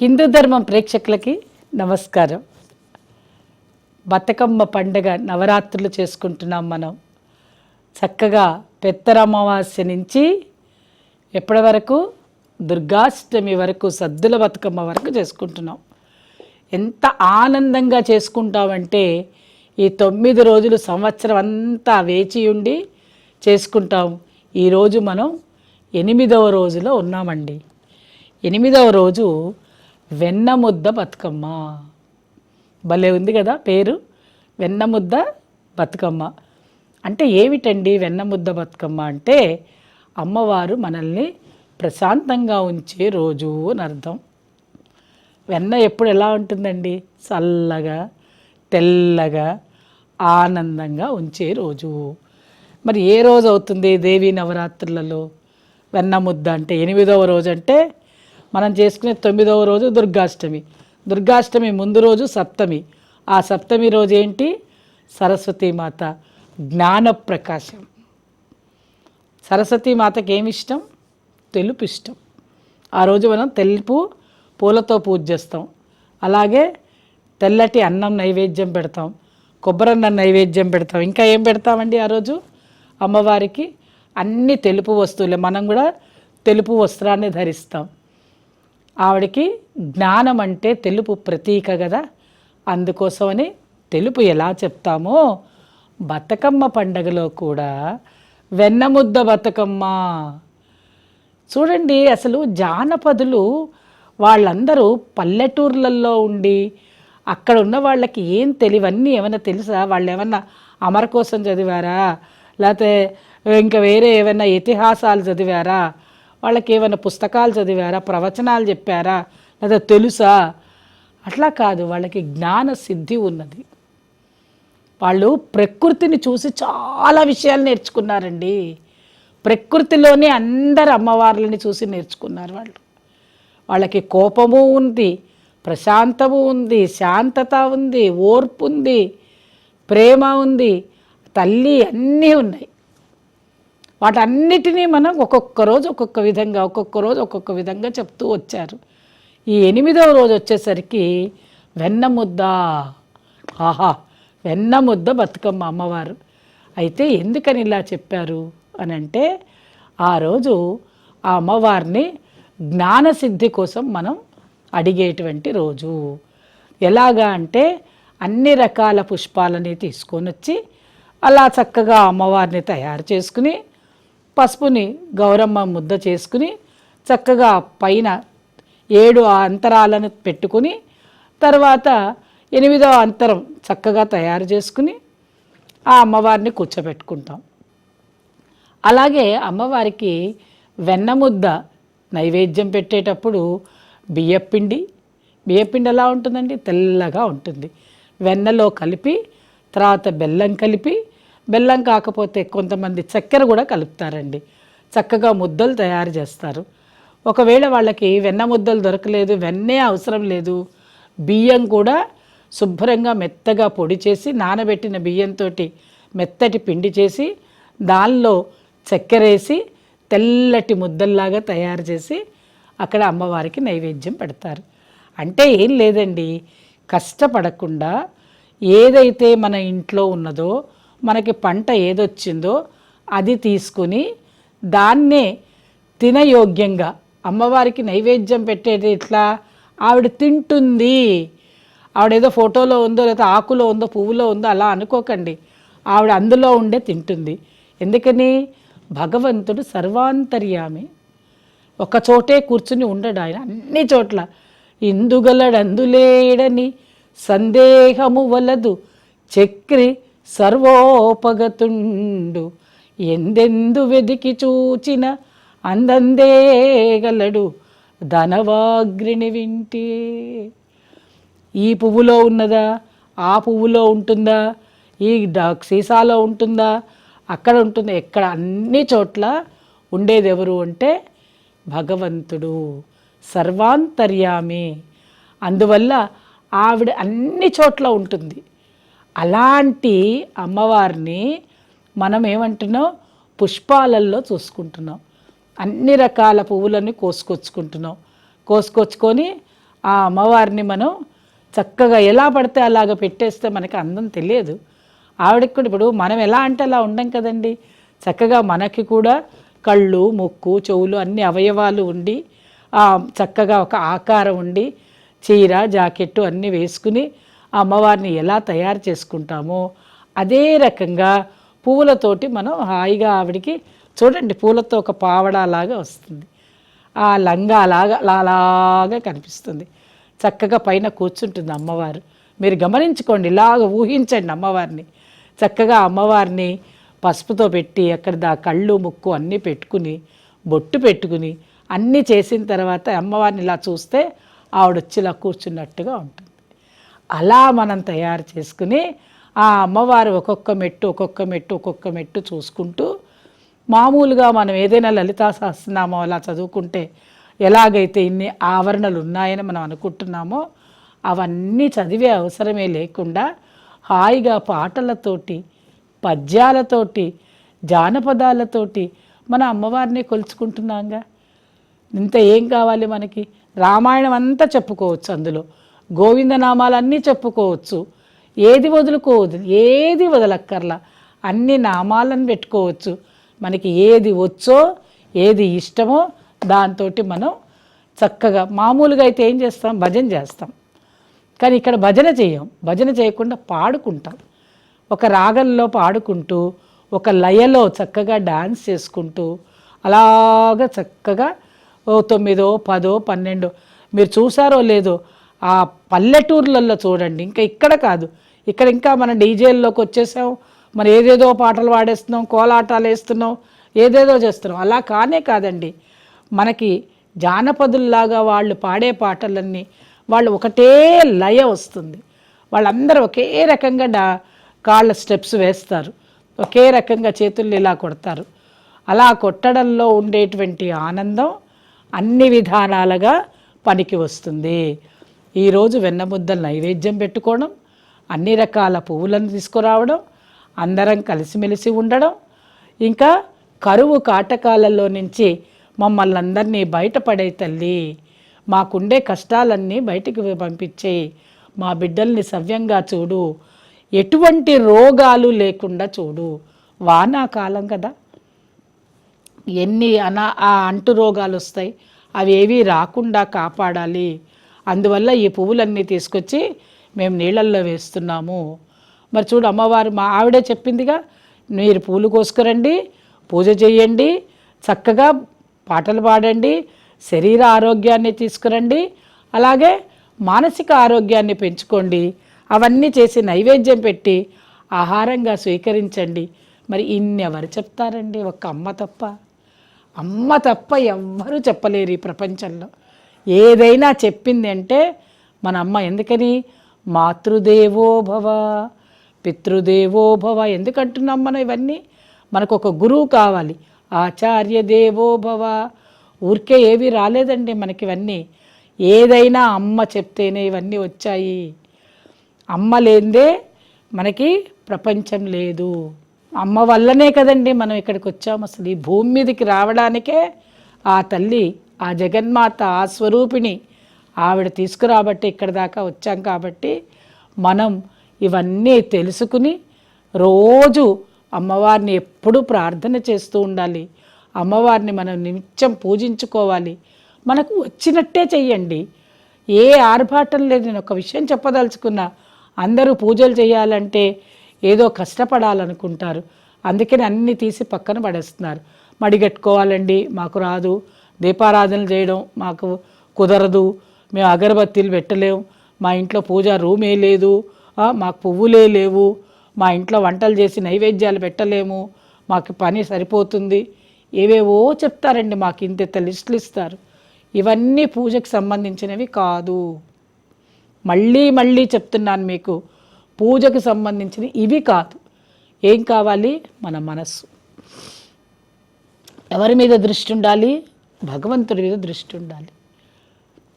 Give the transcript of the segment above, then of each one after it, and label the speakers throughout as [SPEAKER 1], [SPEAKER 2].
[SPEAKER 1] హిందూ ధర్మం ప్రేక్షకులకి నమస్కారం. బతుకమ్మ పండగ నవరాత్రులు చేసుకుంటున్నాం మనం. చక్కగా పెత్తర అమావాస్య నుంచి ఎప్పటి వరకు? దుర్గాష్టమి వరకు సద్దుల బతుకమ్మ వరకు చేసుకుంటున్నాం. ఎంత ఆనందంగా చేసుకుంటామంటే ఈ తొమ్మిది రోజులు సంవత్సరం అంతా వేచి ఉండి చేసుకుంటాం. ఈరోజు మనం ఎనిమిదవ రోజులో ఉన్నామండి. ఎనిమిదవ రోజు వెన్నముద్ద బతుకమ్మ. భలే ఉంది కదా పేరు. వెన్నముద్ద బతుకమ్మ. అంటే ఏమిటండి వెన్నముద్ద బతుకమ్మ అంటే? అమ్మవారు మనల్ని ప్రశాంతంగా ఉంచే రోజు అని అర్థం. వెన్న ఎప్పుడు ఎలా ఉంటుందండి? చల్లగా తెల్లగా ఆనందంగా ఉంచే రోజు. మరి ఏ రోజు అవుతుంది దేవీ నవరాత్రులలో? వెన్న ముద్ద అంటే ఎనిమిదవ రోజు అంటే మనం చేసుకునే తొమ్మిదవ రోజు దుర్గాష్టమి. దుర్గాష్టమి ముందు రోజు సప్తమి. ఆ సప్తమి రోజు ఏంటి? సరస్వతీమాత జ్ఞాన ప్రకాశం సరస్వతీమాతకి ఏమి ఇష్టం? తెలుపు ఇష్టం. ఆ రోజు మనం తెలుపు పూలతో పూజ చేస్తాం. అలాగే తెల్లటి అన్నం నైవేద్యం పెడతాం. కొబ్బరన్నం నైవేద్యం పెడతాం. ఇంకా ఏం పెడతామండి ఆ రోజు? అమ్మవారికి అన్ని తెలుపు వస్తువులే. మనం కూడా తెలుపు వస్త్రాన్ని ధరిస్తాం. ఆవిడకి జ్ఞానం అంటే తెలుపు ప్రతీక కదా అందుకోసమని తెలుపు ఎలా చెప్తామో బతుకమ్మ పండగలో కూడా వెన్నముద్ద బతుకమ్మ. చూడండి అసలు జానపదులు వాళ్ళందరూ పల్లెటూర్లలో ఉండి అక్కడ ఉన్న వాళ్ళకి ఏం తెలివన్నీ ఏమైనా తెలుసా? వాళ్ళు ఏమన్నా అమర కోసం చదివారా? లేకపోతే ఇంకా వేరే ఏమైనా ఇతిహాసాలు చదివారా? వాళ్ళకి ఏమైనా పుస్తకాలు చదివారా? ప్రవచనాలు చెప్పారా? లేదా తెలుసా? అట్లా కాదు. వాళ్ళకి జ్ఞాన సిద్ధి ఉన్నది. వాళ్ళు ప్రకృతిని చూసి చాలా విషయాలు నేర్చుకున్నారండి. ప్రకృతిలోనే అందరు అమ్మవార్లని చూసి నేర్చుకున్నారు వాళ్ళు. వాళ్ళకి కోపము ఉంది ప్రశాంతము ఉంది శాంతత ఉంది ఓర్పు ఉంది ప్రేమ ఉంది తల్లి అన్నీ ఉన్నాయి. వాటన్నిటినీ మనం ఒక్కొక్క రోజు ఒక్కొక్క విధంగా ఒక్కొక్క రోజు ఒక్కొక్క విధంగా చెప్తూ వచ్చారు. ఈ ఎనిమిదవ రోజు వచ్చేసరికి వెన్న ముద్ద ఆహా! వెన్న ముద్ద బతుకమ్మ అమ్మవారు. అయితే ఎందుకని ఇలా చెప్పారు అని అంటే ఆ రోజు ఆ అమ్మవారిని జ్ఞానసిద్ధి కోసం మనం అడిగేటువంటి రోజు. ఎలాగా అంటే అన్ని రకాల పుష్పాలని తీసుకొని వచ్చి అలా చక్కగా అమ్మవారిని తయారు చేసుకుని పసుపుని గౌరమ్మ ముద్ద చేసుకుని చక్కగా పైన ఏడు అంతరాలను పెట్టుకుని తర్వాత ఎనిమిదవ అంతరం చక్కగా తయారు చేసుకుని ఆ అమ్మవారిని కూర్చోబెట్టుకుంటాం. అలాగే అమ్మవారికి వెన్నముద్ద నైవేద్యం పెట్టేటప్పుడు బియ్యపిండి బియ్యపిండి ఎలా ఉంటుందండి? తెల్లగా ఉంటుంది. వెన్నలో కలిపి తర్వాత బెల్లం కలిపి బెల్లం కాకపోతే కొంతమంది చక్కెర కూడా కలుపుతారండి. చక్కగా ముద్దలు తయారు చేస్తారు. ఒకవేళ వాళ్ళకి వెన్న ముద్దలు దొరకలేదు వెన్నే అవసరం లేదు బియ్యం కూడా శుభ్రంగా మెత్తగా పొడి చేసి నానబెట్టిన బియ్యంతో మెత్తటి పిండి చేసి దానిలో చక్కెర వేసి తెల్లటి ముద్దల్లాగా తయారు చేసి అక్కడ అమ్మవారికి నైవేద్యం పెడతారు. అంటే ఏం లేదండి కష్టపడకుండా ఏదైతే మన ఇంట్లో ఉన్నదో మనకి పంట ఏదొచ్చిందో అది తీసుకుని దాన్నే తినయోగ్యంగా అమ్మవారికి నైవేద్యం పెట్టేది ఇట్లా ఆవిడ తింటుంది. ఆవిడేదో ఫోటోలో ఉందో లేదా ఆకులో ఉందో పువ్వులో ఉందో అలా అనుకోకండి. ఆవిడ అందులో ఉండే తింటుంది. ఎందుకని? భగవంతుడు సర్వాంతర్యామి. ఒక చోటే కూర్చుని ఉండడు ఆయన అన్ని చోట్ల. ఇందుగలడందులేడని సందేహము వలదు. చక్రి సర్వోపగతుండు. ఎందెందు వెదికి చూచిన అందందేగలడు ధనవాగ్రిని వింటే. ఈ పువ్వులో ఉన్నదా? ఆ పువ్వులో ఉంటుందా? ఈ డా- సీసాలో ఉంటుందా? అక్కడ ఉంటుందా? ఎక్కడ? అన్ని చోట్ల ఉండేది ఎవరు అంటే భగవంతుడు. సర్వాంతర్యామి. అందువల్ల ఆవిడ అన్ని చోట్ల ఉంటుంది. అలాంటి అమ్మవారిని మనం ఏమంటున్నాం? పుష్పాలల్లో చూసుకుంటున్నాం. అన్ని రకాల పువ్వులని కోసుకొచ్చుకుంటున్నాం. కోసుకొచ్చుకొని ఆ అమ్మవారిని మనం చక్కగా ఎలా పడితే అలాగ పెట్టేస్తే మనకి అందం తెలియదు. ఆవిడకి కూడా ఇప్పుడు మనం ఎలా అంటే అలా ఉండం కదండి. చక్కగా మనకి కూడా కళ్ళు ముక్కు చెవులు అన్ని అవయవాలు ఉండి చక్కగా ఒక ఆకారం ఉండి చీర జాకెట్టు అన్నీ వేసుకుని ఆ అమ్మవారిని ఎలా తయారు చేసుకుంటామో అదే రకంగా పువ్వులతోటి మనం హాయిగా ఆవిడికి చూడండి పూలతో ఒక పావడా లాగా వస్తుంది. ఆ లంగా అలాగా అలాగా కనిపిస్తుంది. చక్కగా పైన కూర్చుంటుంది అమ్మవారు. మీరు గమనించుకోండి ఇలాగ ఊహించండి అమ్మవారిని. చక్కగా అమ్మవారిని పసుపుతో పెట్టి అక్కడ దా కళ్ళు ముక్కు అన్నీ పెట్టుకుని బొట్టు పెట్టుకుని అన్నీ చేసిన తర్వాత అమ్మవారిని ఇలా చూస్తే ఆవిడ వచ్చి ఇలా కూర్చున్నట్టుగా ఉంటుంది. అలా మనం తయారు చేసుకుని ఆ అమ్మవారు ఒక్కొక్క మెట్టు ఒక్కొక్క మెట్టు ఒక్కొక్క మెట్టు చూసుకుంటూ మామూలుగా మనం ఏదైనా లలితా సహస్రనామం అలా చదువుకుంటే ఎలాగైతే ఇన్ని ఆవరణలు ఉన్నాయని మనం అనుకుంటున్నామో అవన్నీ చదివే అవసరమే లేకుండా హాయిగా పాటలతోటి పద్యాలతోటి జానపదాలతోటి మన అమ్మవారిని కొలుచుకుంటున్నాంగా. ఇంత ఏం కావాలి మనకి? రామాయణం అంతా చెప్పుకోవచ్చు అందులో. గోవిందనామాలన్నీ చెప్పుకోవచ్చు. ఏది వదులుకోవద్దు. ఏది వదలక్కర్లా. అన్ని నామాలను పెట్టుకోవచ్చు. మనకి ఏది వచ్చో ఏది ఇష్టమో దాంతో మనం చక్కగా మామూలుగా అయితే ఏం చేస్తాం? భజన చేస్తాం. కానీ ఇక్కడ భజన చేయం. భజన చేయకుండా పాడుకుంటాం. ఒక రాగంలో పాడుకుంటూ ఒక లయలో చక్కగా డాన్స్ చేసుకుంటూ అలాగ చక్కగా ఓ తొమ్మిదో పదో పన్నెండో మీరు చూసారో లేదో ఆ పల్లెటూర్లలో చూడండి ఇంకా ఇక్కడ కాదు. ఇక్కడ ఇంకా మన డీజేల్లోకి వచ్చేసాం మనం ఏదేదో పాటలు పాడేస్తున్నాం కోలాటాలు వేస్తున్నాం ఏదేదో చేస్తున్నాం. అలా కానే కాదండి. మనకి జానపదుల్లాగా వాళ్ళు పాడే పాటలన్నీ వాళ్ళు ఒకటే లయ వస్తుంది. వాళ్ళందరూ ఒకే రకంగా డా కాళ్ళ స్టెప్స్ వేస్తారు. ఒకే రకంగా చేతుల్ని ఇలా కొడతారు. అలా కొట్టడంలో ఉండేటువంటి ఆనందం అన్ని విధానాలుగా పనికి వస్తుంది. ఈరోజు వెన్నముద్దలు నైవేద్యం పెట్టుకోవడం అన్ని రకాల పువ్వులను తీసుకురావడం అందరం కలిసిమెలిసి ఉండడం ఇంకా కరువు కాటకాలలో నుంచి మమ్మల్ని అందరినీ బయటపడే తల్లి మాకుండే కష్టాలన్నీ బయటికి పంపించేయి మా బిడ్డల్ని సవ్యంగా చూడు ఎటువంటి రోగాలు లేకుండా చూడు. వానాకాలం కదా. ఎన్ని అనా ఆ అంటు రోగాలు వస్తాయి అవి ఏవి రాకుండా కాపాడాలి. అందువల్ల ఈ పువ్వులన్నీ తీసుకొచ్చి మేము నీళ్ళల్లో వేస్తున్నాము. మరి చూడు అమ్మవారు మా ఆవిడే చెప్పిందిగా మీరు పూలు కోసుకురండి పూజ చేయండి చక్కగా పాటలు పాడండి శరీర ఆరోగ్యాన్ని తీసుకురండి అలాగే మానసిక ఆరోగ్యాన్ని పెంచుకోండి అవన్నీ చేసి నైవేద్యం పెట్టి ఆహారంగా స్వీకరించండి. మరి ఇన్ని ఎవరు చెప్తారండి? ఒక్క అమ్మ తప్ప. అమ్మ తప్ప ఎవ్వరూ చెప్పలేరు ఈ ప్రపంచంలో. ఏదైనా చెప్పింది అంటే మన అమ్మ ఎందుకని? మాతృదేవో భవ పితృదేవో భవ ఎందుకంటున్నాం మనం ఇవన్నీ? మనకు ఒక గురువు కావాలి ఆచార్య దేవో భవ. ఊరికే ఏవి రాలేదండి మనకి ఇవన్నీ ఏదైనా అమ్మ చెప్తేనే ఇవన్నీ వచ్చాయి. అమ్మ లేదే మనకి ప్రపంచం లేదు. అమ్మ వల్లనే కదండి మనం ఇక్కడికి వచ్చాము అసలు ఈ భూమి మీదకి రావడానికే ఆ తల్లి ఆ జగన్మాత ఆ స్వరూపిణి ఆవిడ తీసుకురాబట్టి ఇక్కడ దాకా వచ్చాం కాబట్టి మనం ఇవన్నీ తెలుసుకుని రోజు అమ్మవారిని ఎప్పుడూ ప్రార్థన చేస్తూ ఉండాలి. అమ్మవారిని మనం నిత్యం పూజించుకోవాలి. మనకు వచ్చినట్టే చెయ్యండి. ఏ ఆర్భాటం లేదు. నేను ఒక విషయం చెప్పదలుచుకున్నా. అందరూ పూజలు చేయాలంటే ఏదో కష్టపడాలనుకుంటారు. అందుకని అన్నీ తీసి పక్కన పడేస్తున్నారు. మడిగట్టుకోవాలండి. మాకు రాదు. దీపారాధన చేయడం మాకు కుదరదు. మేము అగరబత్తీలు పెట్టలేము. మా ఇంట్లో పూజ రూమే లేదు. మాకు పువ్వులే లేవు. మా ఇంట్లో వంటలు చేసి నైవేద్యాలు పెట్టలేము. మాకు పని సరిపోతుంది. ఏవేవో చెప్తారండి మాకు ఇంత లిస్టులు ఇస్తారు. ఇవన్నీ పూజకు సంబంధించినవి కాదు. మళ్ళీ మళ్ళీ చెప్తున్నాను మీకు. పూజకు సంబంధించిన ఇవి కాదు. ఏం కావాలి? మన మనస్సు. ఎవరి మీద దృష్టి ఉండాలి? భగవంతుడి మీద దృష్టి ఉండాలి.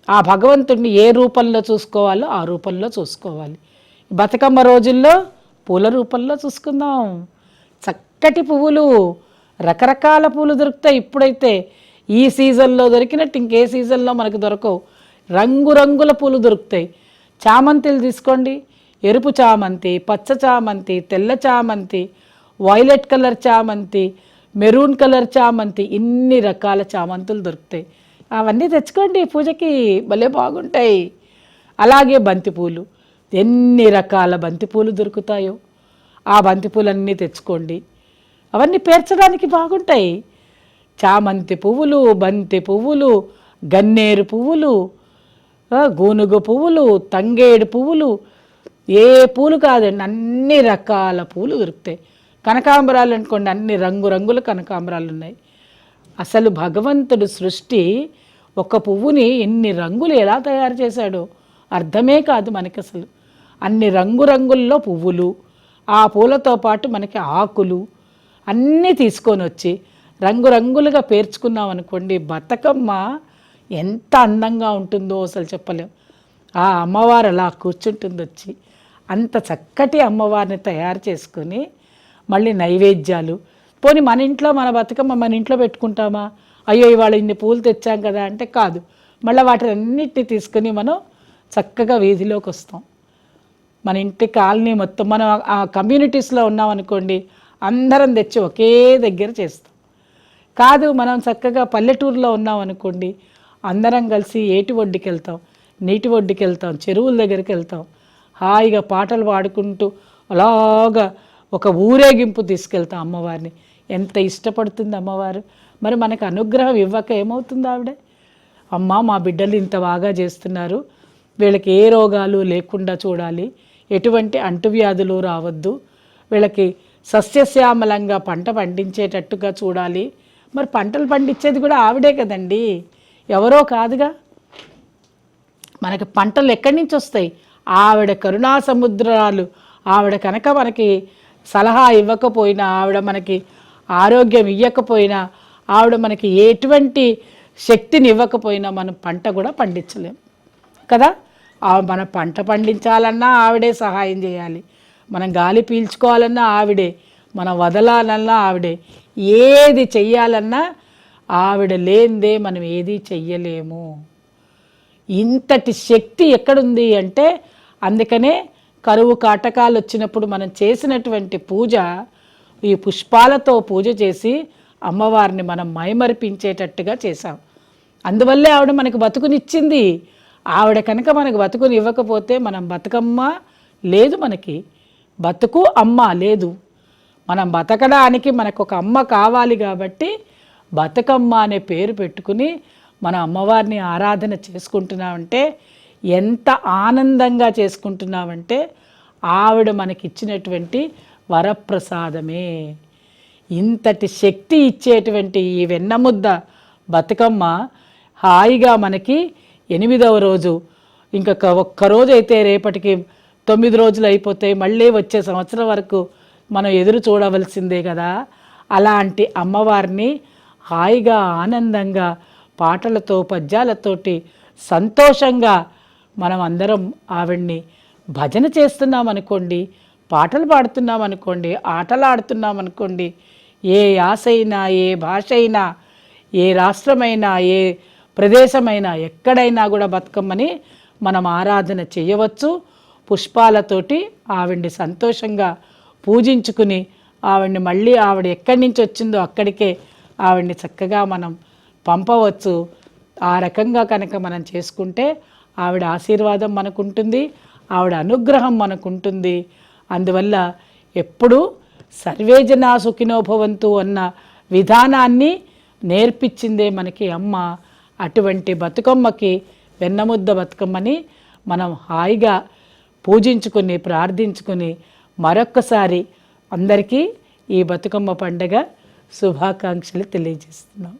[SPEAKER 1] ఆ భగవంతుడిని ఏ రూపంలో చూసుకోవాలో ఆ రూపంలో చూసుకోవాలి. బతుకమ్మ రోజుల్లో పూల రూపంలో చూసుకుందాం. చక్కటి పువ్వులు రకరకాల పూలు దొరుకుతాయి. ఇప్పుడైతే ఈ సీజన్లో దొరికినట్టు ఇంకే సీజన్లో మనకు దొరకవు. రంగురంగుల పూలు దొరుకుతాయి. చామంతిలు తీసుకోండి. ఎరుపు చామంతి పచ్చ చామంతి తెల్ల చామంతి వైలెట్ కలర్ చామంతి మెరూన్ కలర్ చామంతి ఇన్ని రకాల చామంతులు దొరుకుతాయి. అవన్నీ తెచ్చుకోండి పూజకి భలే బాగుంటాయి. అలాగే బంతిపూలు. ఎన్ని రకాల బంతిపూలు దొరుకుతాయో. ఆ బంతిపూలన్నీ తెచ్చుకోండి. అవన్నీ పేర్చడానికి బాగుంటాయి. చామంతి పువ్వులు బంతి పువ్వులు గన్నేరు పువ్వులు గోనుగు గూనుగు పువ్వులు తంగేడు పువ్వులు. ఏ పూలు కాదండి అన్ని రకాల పూలు దొరుకుతాయి. కనకాంబరాలు అనుకోండి అన్ని రంగురంగుల కనకాంబరాలు ఉన్నాయి అసలు భగవంతుడు సృష్టి ఒక పువ్వుని ఎన్ని రంగులు ఎలా తయారు చేశాడో అర్థమే కాదు మనకి అసలు అన్ని రంగురంగుల్లో పువ్వులు ఆ పూలతో పాటు మనకి ఆకులు అన్నీ తీసుకొని వచ్చి రంగురంగులుగా పేర్చుకున్నాం అనుకోండి బతుకమ్మ ఎంత అందంగా ఉంటుందో అసలు చెప్పలేం. ఆ అమ్మవారు అలా కూర్చుంటుంది వచ్చి అంత చక్కటి అమ్మవారిని తయారు చేసుకొని మళ్ళీ నైవేద్యాలు. పోనీ మన ఇంట్లో మన బతుకమ్మ మన ఇంట్లో పెట్టుకుంటామా? అయ్యో ఇవాళ ఇన్ని పూలు తెచ్చాం కదా అంటే కాదు. మళ్ళీ వాటిని అన్నిటిని తీసుకొని మనం చక్కగా వీధిలోకి వస్తాం. మన ఇంటి కాలనీ మొత్తం మనం ఆ కమ్యూనిటీస్లో ఉన్నాం అనుకోండి అందరం తెచ్చి ఒకే దగ్గర చేస్తాం. కాదు మనం చక్కగా పల్లెటూరులో ఉన్నాం అనుకోండి అందరం కలిసి ఏటి ఒడ్డుకి వెళ్తాం నీటి ఒడ్డుకి వెళ్తాం చెరువుల దగ్గరికి వెళ్తాం. హాయిగా పాటలు పాడుకుంటూ అలాగా ఒక ఊరేగింపు తీసుకెళ్తాం అమ్మవారిని. ఎంత ఇష్టపడుతుంది అమ్మవారు. మరి మనకు అనుగ్రహం ఇవ్వక ఏమవుతుంది ఆవిడ? అమ్మ మా బిడ్డలు ఇంత బాగా చేస్తున్నారు. వీళ్ళకి ఏ రోగాలు లేకుండా చూడాలి. ఎటువంటి అంటువ్యాధులు రావద్దు. వీళ్ళకి సస్యశ్యామలంగా పంట పండించేటట్టుగా చూడాలి. మరి పంటలు పండించేది కూడా ఆవిడే కదండి. ఎవరో కాదుగా. మనకి పంటలు ఎక్కడి నుంచి వస్తాయి? ఆవిడ కరుణా సముద్రాలు. ఆవిడ కనుక మనకి సలహా ఇవ్వకపోయినా ఆవిడ మనకి ఆరోగ్యం ఇవ్వకపోయినా ఆవిడ మనకి ఎటువంటి శక్తిని ఇవ్వకపోయినా మనం పంట కూడా పండించలేం. కదా? ఆ మన పంట పండించాలన్నా ఆవిడే సహాయం చేయాలి. మనం గాలి పీల్చుకోవాలన్నా ఆవిడే మనం వదలాలన్నా ఆవిడే ఏది చెయ్యాలన్నా ఆవిడ లేనిదే మనం ఏది చెయ్యలేము. ఇంతటి శక్తి ఎక్కడుంది అంటే అందుకనే కరువు కాటకాలు వచ్చినప్పుడు మనం చేసినటువంటి పూజ ఈ పుష్పాలతో పూజ చేసి అమ్మవారిని మనం మైమరిపించేటట్టుగా చేశాం. అందువల్లే ఆవిడ మనకు బతుకునిచ్చింది. ఆవిడ కనుక మనకు బతుకుని ఇవ్వకపోతే మనం బతుకమ్మ? లేదు మనకి. బతుకు అమ్మ లేదు. మనం బతకడానికి మనకు ఒక అమ్మ కావాలి కాబట్టి బతుకమ్మ అనే పేరు పెట్టుకుని మన అమ్మవారిని ఆరాధన చేసుకుంటున్నామంటే ఎంత ఆనందంగా చేసుకుంటున్నామంటే ఆవిడ మనకిచ్చినటువంటి వరప్రసాదమే. ఇంతటి శక్తి ఇచ్చేటువంటి ఈ వెన్నముద్ద బతుకమ్మ హాయిగా మనకి ఎనిమిదవ రోజు ఇంకొక ఒక్క రోజు అయితే రేపటికి తొమ్మిది రోజులు అయిపోతాయి మళ్ళీ వచ్చే సంవత్సరం వరకు మనం ఎదురు చూడవలసిందే కదా. అలాంటి అమ్మవారిని హాయిగా ఆనందంగా పాటలతో పద్యాలతోటి సంతోషంగా మనం అందరం ఆవిడ్ని భజన చేస్తున్నాం అనుకోండి పాటలు పాడుతున్నాం అనుకోండి ఆటలు ఆడుతున్నాం అనుకోండి ఏ యాస అయినా ఏ భాష అయినా ఏ రాష్ట్రమైనా ఏ ప్రదేశమైనా ఎక్కడైనా కూడా బతుకమ్మని మనం ఆరాధన చేయవచ్చు. పుష్పాలతోటి ఆవిడ్ని సంతోషంగా పూజించుకుని ఆవిడ్ని మళ్ళీ ఆవిడ ఎక్కడి నుంచి వచ్చిందో అక్కడికే ఆవిడ్ని చక్కగా మనం పంపవచ్చు. ఆ రకంగా కనుక మనం చేసుకుంటే ఆవిడ ఆశీర్వాదం మనకుంటుంది ఆవిడ అనుగ్రహం మనకుంటుంది. అందువల్ల ఎప్పుడూ సర్వేజనా సుఖినోభవంతు అన్న విధానాన్ని నేర్పించిందే మనకి అమ్మ. అటువంటి బతుకమ్మకి వెన్నముద్ద బతుకమ్మని మనం హాయిగా పూజించుకుని ప్రార్థించుకుని మరొక్కసారి అందరికీ ఈ బతుకమ్మ పండగ శుభాకాంక్షలు తెలియజేస్తున్నాం.